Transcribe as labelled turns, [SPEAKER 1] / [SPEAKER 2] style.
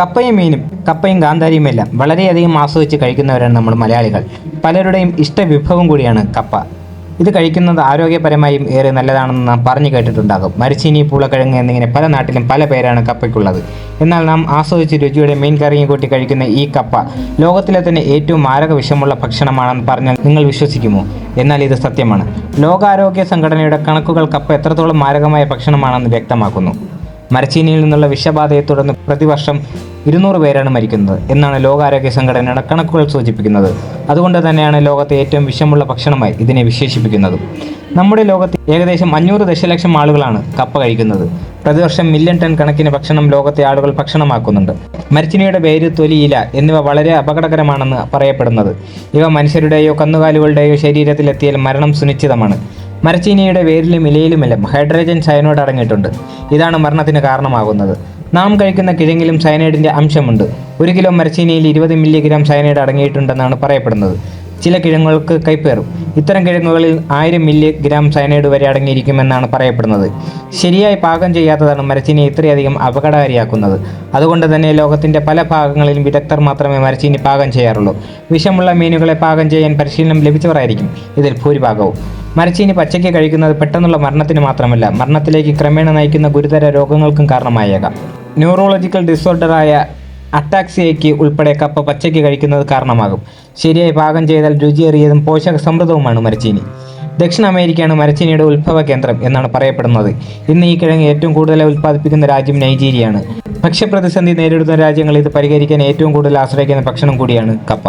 [SPEAKER 1] കപ്പയും മീനും കപ്പയും കാന്താരിയും എല്ലാം വളരെയധികം ആസ്വദിച്ച് കഴിക്കുന്നവരാണ് നമ്മൾ മലയാളികൾ. പലരുടെയും ഇഷ്ട വിഭവം കൂടിയാണ് കപ്പ. ഇത് കഴിക്കുന്നത് ആരോഗ്യപരമായും ഏറെ നല്ലതാണെന്ന് നാം പറഞ്ഞു കേട്ടിട്ടുണ്ടാകും. മരിച്ചീനി പൂളക്കിഴങ്ങ് എന്നിങ്ങനെ പല നാട്ടിലും പല പേരാണ് കപ്പയ്ക്കുള്ളത്. എന്നാൽ നാം ആസ്വദിച്ച് രുചിയുടെ മീൻ കറിയും കൂട്ടി കഴിക്കുന്ന ഈ കപ്പ ലോകത്തിലെ തന്നെ ഏറ്റവും മാരക വിഷമുള്ള ഭക്ഷണമാണെന്ന് പറഞ്ഞാൽ നിങ്ങൾ വിശ്വസിക്കുമോ? എന്നാൽ ഇത് സത്യമാണ്. ലോകാരോഗ്യ സംഘടനയുടെ കണക്കുകൾ കപ്പ എത്രത്തോളം മാരകമായ ഭക്ഷണമാണെന്ന് വ്യക്തമാക്കുന്നു. മരച്ചീനിയിൽ നിന്നുള്ള വിഷബാധയെ തുടർന്ന് പ്രതിവർഷം ഇരുന്നൂറ് പേരാണ് മരിക്കുന്നത് എന്നാണ് ലോകാരോഗ്യ സംഘടനയുടെ കണക്കുകൾ സൂചിപ്പിക്കുന്നത്. അതുകൊണ്ട് തന്നെയാണ് ലോകത്തെ ഏറ്റവും വിഷമുള്ള ഭക്ഷണമായി ഇതിനെ വിശേഷിപ്പിക്കുന്നത്. നമ്മുടെ ലോകത്ത് ഏകദേശം അഞ്ഞൂറ് ദശലക്ഷം ആളുകളാണ് കപ്പ കഴിക്കുന്നത്. പ്രതിവർഷം മില്യൺ ടൺ കണക്കിന് ഭക്ഷണം ലോകത്തെ ആളുകൾ ഭക്ഷണമാക്കുന്നുണ്ട്. മരച്ചിനിയുടെ വേര് തൊലി ഇല എന്നിവ വളരെ അപകടകരമാണെന്ന് പറയപ്പെടുന്നത്. ഇവ മനുഷ്യരുടെയോ കന്നുകാലികളുടെയോ ശരീരത്തിലെത്തിയാൽ മരണം സുനിശ്ചിതമാണ്. മരച്ചീനിയുടെ വേരിലും ഇലയിലുമെല്ലാം ഹൈഡ്രജൻ സയനോഡ് അടങ്ങിയിട്ടുണ്ട്. ഇതാണ് മരണത്തിന് കാരണമാകുന്നത്. നാം കഴിക്കുന്ന കിഴങ്ങിലും സയനൈഡിന്റെ അംശമുണ്ട്. ഒരു കിലോ മരച്ചീനിയിൽ ഇരുപത് മില്ലിഗ്രാം സയനൈഡ് അടങ്ങിയിട്ടുണ്ടെന്നാണ് പറയപ്പെടുന്നത്. ചില കിഴങ്ങുകൾക്ക് കൈപ്പേറും. ഇത്തരം കിഴങ്ങുകളിൽ ആയിരം മില്ലിഗ്രാം സയനൈഡ് വരെ അടങ്ങിയിരിക്കുമെന്നാണ് പറയപ്പെടുന്നത്. ശരിയായി പാകം ചെയ്യാത്തതാണ് മരച്ചീനി ഇത്രയധികം അപകടകാരിയാക്കുന്നത്. അതുകൊണ്ട് തന്നെ ലോകത്തിന്റെ പല ഭാഗങ്ങളിലും വിദഗ്ധർ മാത്രമേ മരച്ചീനി പാകം ചെയ്യാറുള്ളൂ. വിഷമുള്ള മീനുകളെ പാകം ചെയ്യാൻ പരിശീലനം ലഭിച്ചവരായിരിക്കും. ഇതിൽ ഭൂരിഭാഗവും. മരച്ചീനി പച്ചയ്ക്ക് കഴിക്കുന്നത് പെട്ടെന്നുള്ള മരണത്തിന് മാത്രമല്ല മരണത്തിലേക്ക് ക്രമേണ നയിക്കുന്ന ഗുരുതര രോഗങ്ങൾക്കും കാരണമായേക്കാം. ന്യൂറോളജിക്കൽ ഡിസോർഡറായ അട്ടാക്സിയയ്ക്ക് ഉൾപ്പെടെ കപ്പ പച്ചയ്ക്ക് കഴിക്കുന്നത് കാരണമാകും. ശരിയായി പാകം ചെയ്താൽ രുചിയേറിയതും പോഷക സമൃദ്ധവുമാണ് മരച്ചീനി. ദക്ഷിണ അമേരിക്കയാണ് മരച്ചീനിയുടെ ഉത്ഭവ കേന്ദ്രം എന്നാണ് പറയപ്പെടുന്നത്. ഇന്ന് ഈ കിഴങ്ങ് ഏറ്റവും കൂടുതൽ ഉൽപ്പാദിപ്പിക്കുന്ന രാജ്യം നൈജീരിയയാണ് ഭക്ഷ്യപ്രതിസന്ധി നേരിടുന്ന രാജ്യങ്ങൾ ഇത് പരിഹരിക്കാൻ ഏറ്റവും കൂടുതൽ ആശ്രയിക്കുന്ന ഭക്ഷണം കൂടിയാണ് കപ്പ.